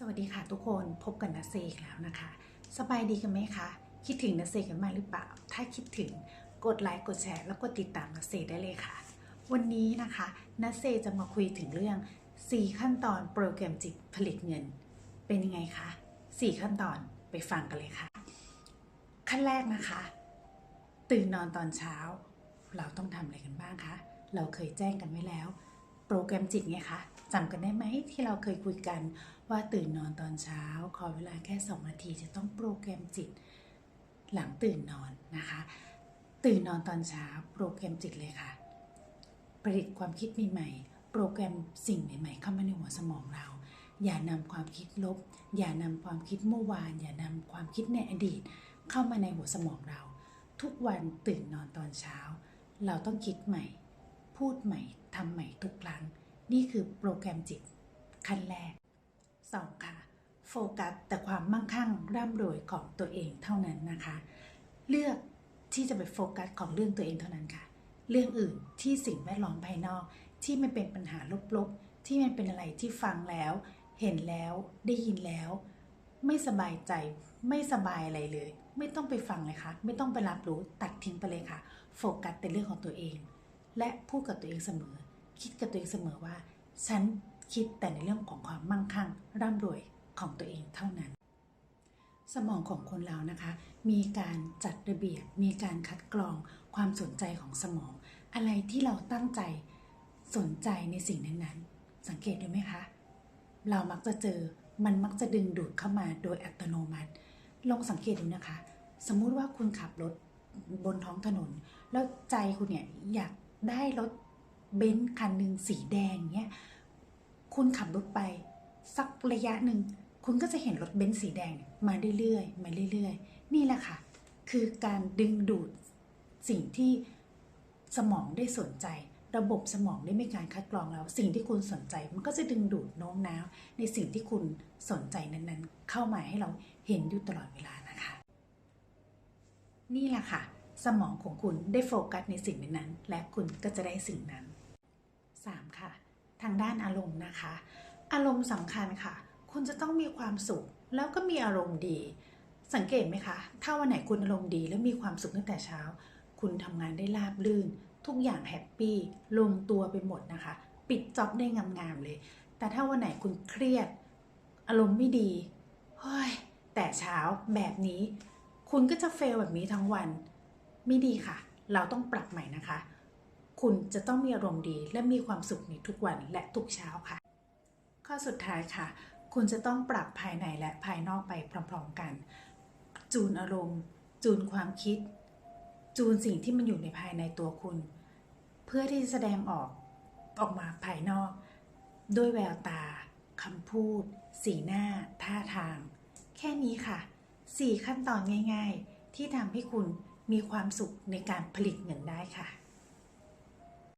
สวัสดีค่ะทุกคนพบกับนัสเซอีกแล้วนะคะ สบายดีกันไหมคะ คิดถึงนัสเซกันมากหรือเปล่า ถ้าคิดถึงกดไลค์กดแชร์แล้วก็ติดตามนัสเซได้เลยค่ะ วันนี้นะคะนัสเซจะมาคุยถึงเรื่อง 4 ขั้นตอนโปรแกรมจิตผลิตเงิน เป็นยังไงคะ4ขั้นตอนไปฟังกันเลยค่ะ ขั้นแรกนะคะ ตื่นนอนตอนเช้า เราต้องทำอะไรกันบ้างคะเราเคยแจ้งกันไว้แล้ว โปรแกรมจิตไงคะจำกันได้ไหมที่เราเคยคุยกันว่าตื่นนอนตอนเช้า ขอเวลาแค่ 2 นาทีจะต้องโปรแกรมจิต หลังตื่นนอนนะคะ ตื่นนอนตอนเช้าโปรแกรมจิตเลยค่ะ ประดิษฐ์ความคิดใหม่ๆโปรแกรมสิ่งใหม่ ๆ เข้ามาในหัวสมองเรา อย่านำความคิดลบ อย่านำความคิดเมื่อวาน อย่านำความคิดในอดีต เข้ามาในหัวสมองเรา ทุกวันตื่นนอนตอนเช้า เราต้องคิดใหม่ พูดใหม่ทำใหม่ทุกครั้ง นี่คือโปรแกรมจิต ขั้นแรก 2. ค่ะ โฟกัสแต่ความมั่งคั่งร่ำรวยของตัวเองเท่านั้นนะคะ เลือกที่จะไปโฟกัสของเรื่องตัวเองเท่านั้นค่ะ เรื่องอื่นที่สิ่งแวดล้อมภายนอก ที่มันเป็นปัญหาลบๆ ที่มันเป็นอะไรที่ฟังแล้ว เห็นแล้วได้ยินแล้ว ไม่สบายใจไม่สบายอะไรเลย ไม่ต้องไปฟังเลยค่ะ ไม่ต้องไปรับรู้ตัดทิ้งไปเลยค่ะ โฟกัสแต่เรื่องของตัวเอง และพูดกับตัวเองเสมอ คิดกับตัวเองเสมอว่า ฉันคิดแต่ในเรื่องของความมั่งคั่ง ร่ำรวยของตัวเองเท่านั้น สมองของคนเรานะคะ มีการจัดระเบียบ มีการคัดกรองความสนใจของสมอง อะไรที่เราตั้งใจสนใจในสิ่งนั้นๆ สังเกตดูไหมคะ เรามักจะเจอมันมักจะดึงดูดเข้ามาโดยอัตโนมัติ ลองสังเกตดูนะคะ สมมุติว่าคุณขับรถบนท้องถนน แล้วใจคุณเนี่ยอยาก ได้รถเบนซ์คันหนึ่งสีแดงเนี่ยคุณขับรถไปสักระยะหนึ่ง คุณก็จะเห็นรถเบนซ์สีแดงมาเรื่อยๆมาเรื่อยๆ นี่แหละค่ะ คือการดึงดูดสิ่งที่สมองได้สนใจ ระบบสมองได้มีการคัดกรองแล้ว สิ่งที่คุณสนใจมันก็จะดึงดูดโน้มน้าว ในสิ่งที่คุณสนใจนั้นๆ เข้ามาให้เราเห็นอยู่ตลอดเวลานะคะ นี่แหละค่ะ สมองของคุณได้โฟกัสในสิ่งนั้น และคุณก็จะได้สิ่งนั้น 3. ค่ะ ทางด้านอารมณ์นะคะ อารมณ์สำคัญค่ะ คุณจะต้องมีความสุข แล้วก็มีอารมณ์ดี สังเกตไหมคะ ถ้าวันไหนคุณอารมณ์ดีแล้วมีความสุขตั้งแต่เช้า คุณทำงานได้ราบรื่น ทุกอย่างแฮปปี้ลงตัวไปหมดนะคะ ปิดจ็อบได้งามๆเลย แต่ถ้าวันไหนคุณเครียด อารมณ์ไม่ดีเฮ้ยแต่เช้าแบบนี้ คุณก็จะเฟลแบบนี้ทั้งวัน ไม่ดีค่ะ เราต้องปรับใหม่นะคะ คุณจะต้องมีอารมณ์ดีและมีความสุขในทุกวันและทุกเช้าค่ะ ข้อสุดท้ายค่ะ คุณจะต้องปรับภายในและภายนอกไปพร้อมๆกัน จูนอารมณ์ จูนความคิด จูนสิ่งที่มันอยู่ในภายในตัวคุณ เพื่อที่จะแสดงออกออกมาภายนอก ด้วยแววตาคำพูด สีหน้า ท่าทาง แค่นี้ค่ะ 4 ขั้นตอนง่าย ๆ ที่ทำให้คุณ มีความสุขในการผลิตเงินได้ค่ะ